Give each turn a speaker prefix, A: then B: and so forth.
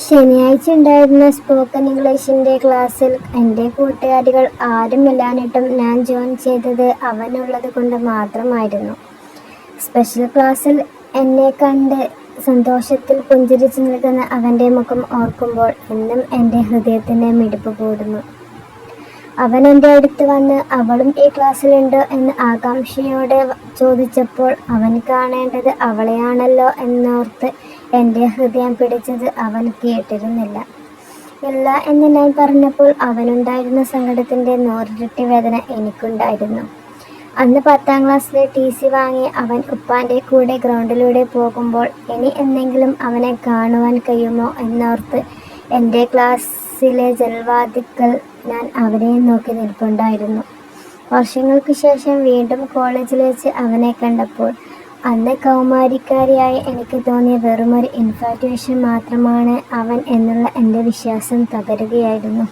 A: ശനിയാഴ്ച ഉണ്ടായിരുന്ന സ്പോക്കൺ ഇംഗ്ലീഷിന്റെ ക്ലാസ്സിൽ എന്റെ കൂട്ടുകാരികൾ ആരുമില്ലാഞ്ഞിട്ടും ഞാൻ ജോയിൻ ചെയ്തത് അവനുള്ളത് കൊണ്ട് മാത്രമായിരുന്നു. സ്പെഷ്യൽ ക്ലാസ്സിൽ എന്നെ കണ്ട് സന്തോഷത്തിൽ പുഞ്ചിരിച്ചു നിൽക്കുന്ന അവന്റെ മുഖം ഓർക്കുമ്പോൾ എന്നും എന്റെ ഹൃദയത്തിന്റെ മിടിപ്പ് കൂടുന്നു. അവൻ എന്റെ അടുത്ത് വന്ന് അവളും ഈ ക്ലാസ്സിലുണ്ടോ എന്ന് ആകാംക്ഷയോടെ ചോദിച്ചപ്പോൾ അവൻ കാണേണ്ടത് അവളെയാണല്ലോ എന്നോർത്ത് എന്റെ ഹൃദയം പിടിച്ചത് അവൻ കേട്ടിരുന്നില്ല. ഇല്ല എന്ന് ഞാൻ പറഞ്ഞപ്പോൾ അവനുണ്ടായിരുന്ന സങ്കടത്തിന്റെ നൂറിരട്ടി വേദന എനിക്കുണ്ടായിരുന്നു. അന്ന് പത്താം ക്ലാസ്സിലെ ടി സി വാങ്ങി അവൻ ഉപ്പാന്റെ കൂടെ ഗ്രൗണ്ടിലൂടെ പോകുമ്പോൾ ഇനി എന്തെങ്കിലും അവനെ കാണുവാൻ കഴിയുമോ എന്നോർത്ത് എന്റെ ക്ലാസ്സിലെ ജൽവാദിക്കൽ ഞാൻ അവനെ നോക്കി നിൽപ്പുണ്ടായിരുന്നു. വർഷങ്ങൾക്ക് ശേഷം വീണ്ടും കോളേജിൽ വെച്ച് അവനെ കണ്ടപ്പോൾ അന്ന് കൗമാരിക്കാരിയായ എനിക്ക് തോന്നിയ വെറുമൊരു ഇൻഫാറ്റുവേഷൻ മാത്രമാണ് അവൻ എന്നുള്ള എന്റെ വിശ്വാസം തകരുകയായിരുന്നു.